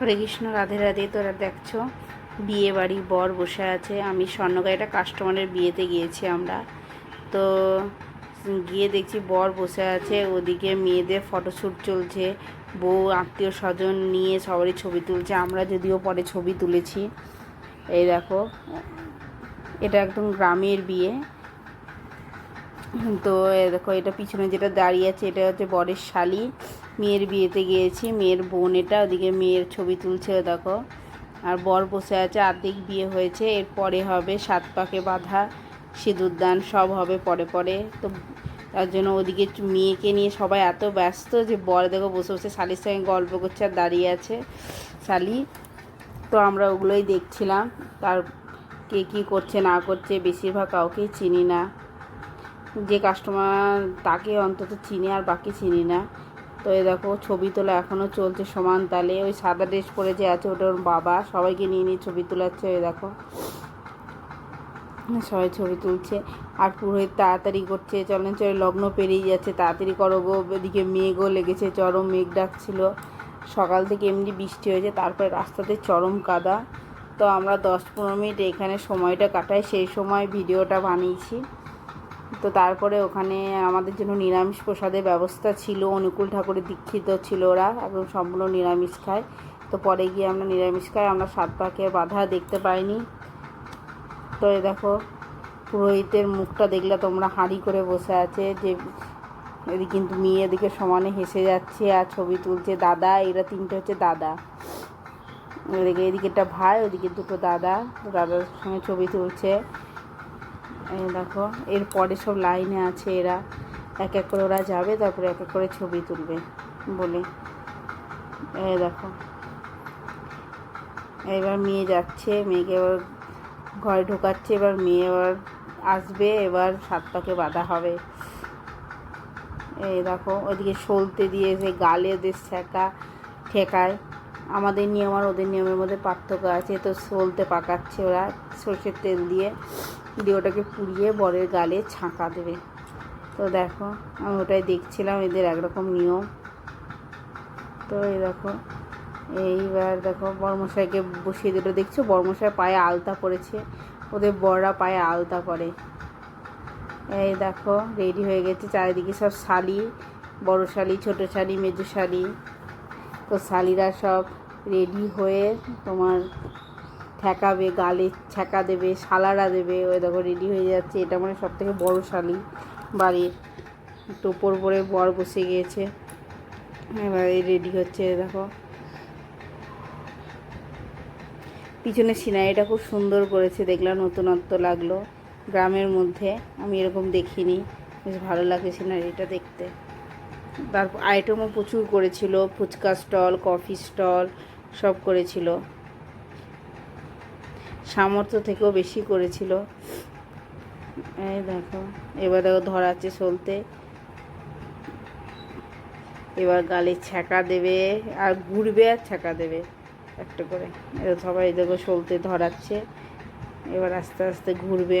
হরে কৃষ্ণ, রাধে রাধে। তোরা দেখছ, বিয়ে বাড়ি, বর বসে আছে। আমি স্বর্ণগাড়িটা কাস্টমারের বিয়েতে গিয়েছি আমরা। তো, গিয়ে দেখছি বর বসে আছে। ওদিকে মেয়েদের ফটোশ্যুট চলছে। বউ, আত্মীয় স্বজন নিয়ে সবারই ছবি তুলছে। আমরা যদিও পরে ছবি তুলেছি। এই দেখো, এটা একদম গ্রামের বিয়ে। তো দেখো, এটা পিছনে যেটা দাঁড়িয়ে আছে, এটা হচ্ছে বরের শালি। মেয়ের বিয়েতে গিয়েছি, মেয়ের বোন এটা, ওদিকে মেয়ের ছবি তুলছে, দেখো। আর বর বসে আছে, আর্ধেক বিয়ে হয়েছে, এরপরে হবে সাত পাকে বাঁধা সিঁদুরদান সব হবে পরে পরে। তো তার জন্য ওদিকে মেয়েকে নিয়ে সবাই এত ব্যস্ত যে বর দেখো বসে বসে শালির সঙ্গে গল্প করছে আর দাঁড়িয়ে আছে শালি। তো আমরা ওগুলোই দেখছিলাম, তার কে কী করছে না করছে, বেশিরভাগ কাউকেই চিনি না। যে কাস্টমার তাকে অন্তত চিনি আর বাকি চিনি না। তো এ দেখো, ছবি তোলা এখনও চলছে সমান তালে। ওই সাদা ড্রেস পরে যে আছে, ওটা ওর বাবা। সবাইকে নিয়ে নিয়ে ছবি তোলাচ্ছে ওই দেখো। সবাই ছবি তুলছে। আর পুরোহিত তাড়াতাড়ি করছে চলেন চলে, লগ্ন পেরিয়ে যাচ্ছে। তাড়াতাড়ি করো গো, ওদিকে মেঘও লেগেছে, চরম মেঘ ডাকছিল। সকাল থেকে এমনি বৃষ্টি হয়েছে, তারপরে রাস্তাতে চরম কাদা। তো আমরা দশ পনেরো মিনিট এখানে সময়টা কাটাই, সেই সময় ভিডিওটা বানিয়েছি। তো তারপরে ওখানে আমাদের জন্য নিরামিষ প্রসাদের ব্যবস্থা ছিল, অনুকূল ঠাকুরের দীক্ষিত ছিল ওরা, একদম সম্পূর্ণ নিরামিষ খায়। তো পরে গিয়ে আমরা নিরামিষ খাই, আমরা সাত পাকে বাধা দেখতে পাইনি। তো এ দেখো, পুরোহিতের মুখটা দেখলে তোমরা হাঁড়ি করে বসে আছে, যে এদিকে কিন্তু মেয়ে এদিকে সমানে হেসে যাচ্ছে আর ছবি তুলছে, দাদা, এরা তিনটে হচ্ছে দাদা। এদিকে এদিকে একটা ভাই, ওদিকে দুটো দাদা, দাদার সঙ্গে ছবি তুলছে। এই দেখো, এরপরে সব লাইনে আছে এরা। এক এক করে ওরা যাবে, তারপরে এক এক করে ছবি তুলবে, বলে। এই দেখো। এবার মেয়ে যাচ্ছে, মেয়েকে এবার ঘরে ঢোকাচ্ছে, এবার মেয়ে এবার আসবে, এবার সাত পাকে বাঁধা হবে। এই দেখো, ওইদিকে সলতে দিয়ে যে গালে ওদের ঠেকায়। আমাদের নিয়ম আর ওদের নিয়মের মধ্যে পার্থক্য আছে। তো সলতে পাকাচ্ছে ওরা সর্ষের তেল দিয়ে। দিয়ে ওটাকে পুড়িয়ে বরের গালে ছাঁকা দেবে। তো দেখো, আমি ওটাই দেখছিলাম, এদের একরকম নিয়ম। তো এই দেখো, এইবার দেখো, বর্মশাইকে বসিয়ে দিল দেখছ? বর্মশাই পায়ে আলতা পড়েছে। ওদের বড়রা পায়ে আলতা পরে এই দেখো, রেডি হয়ে গেছে। চারিদিকে সব শালি, বড় শালি, ছোটো শালি, মেজো শালি। তো শালিরা সব রেডি হয়ে তোমার ঠেকাবে, গালে ছ্যাঁকা দেবে, শালারা দেবে। ওই দেখো রেডি হয়ে যাচ্ছে। এটা মানে সব থেকে বড়ো শালি বাড়ির। টোপর পরে বর বসে গিয়েছে। এবারে রেডি হচ্ছে দেখো। পিছনে সিনারিটা খুব সুন্দর করেছে। দেখলাম নতুনত্ব লাগল। গ্রামের মধ্যে। আমি এরকম দেখিনি। বেশ ভালো লাগে সিনারিটা দেখতে। তারপর আইটেমও প্রচুর করেছিল, ফুচকা স্টল, কফি স্টল, সব করেছিল। সামর্থ্য থেকেও বেশি করেছিল। এই দেখো, এবার দেখো ধরাচ্ছে সলতে। এবার গালে ছ্যাঁকা দেবে, আর ঘুরবে আর ছ্যাঁকা দেবে একটা করে। এবার সবাই দেখো সলতে ধরাচ্ছে। এবার আস্তে আস্তে ঘুরবে।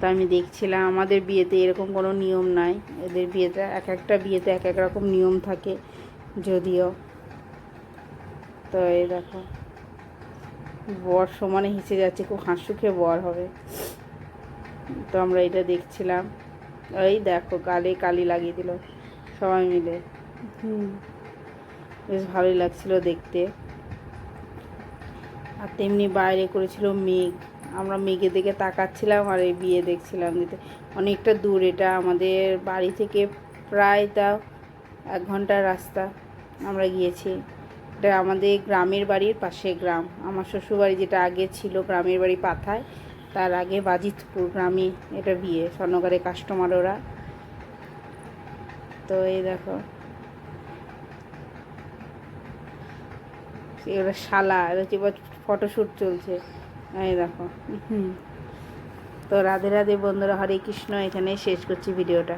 তা আমি দেখছিলাম, আমাদের বিয়েতে এরকম কোনো নিয়ম নাই। এদের বিয়েতে এক একটা বিয়েতে এক এক রকম নিয়ম থাকে, যদিও। তো এই দেখো, বর সমানে হেসে যাচ্ছে, খুব হাসুখে বর হবে। তো আমরা এটা দেখছিলাম। এই দেখো, গালে কালি লাগিয়ে দিল, সবাই মিলে। বেশ ভালোই লাগছিল দেখতে। আর তেমনি বাইরে করেছিল মেঘ। আমরা মেঘের দিকে তাকাচ্ছিলাম আর এই বিয়ে দেখছিলাম দিতে। অনেকটা দূর, এটা আমাদের বাড়ি থেকে প্রায় তাও এক ঘণ্টার রাস্তা আমরা গিয়েছি। এটা আমাদের গ্রামের বাড়ির পাশে গ্রাম। আমার শ্বশুরবাড়ি যেটা আগে ছিল গ্রামের বাড়ি পাথায়, তার আগে বাজিতপুর গ্রামে এটা বিয়ে, স্বর্ণকারে কাস্টমার ওরা। তো এই দেখো। এবার শালা এটা হচ্ছে ফটোশ্যুট চলছে। এই দেখো। তো রাধে রাধে বন্ধুরা হরে কৃষ্ণ এখানে শেষ করছি ভিডিওটা।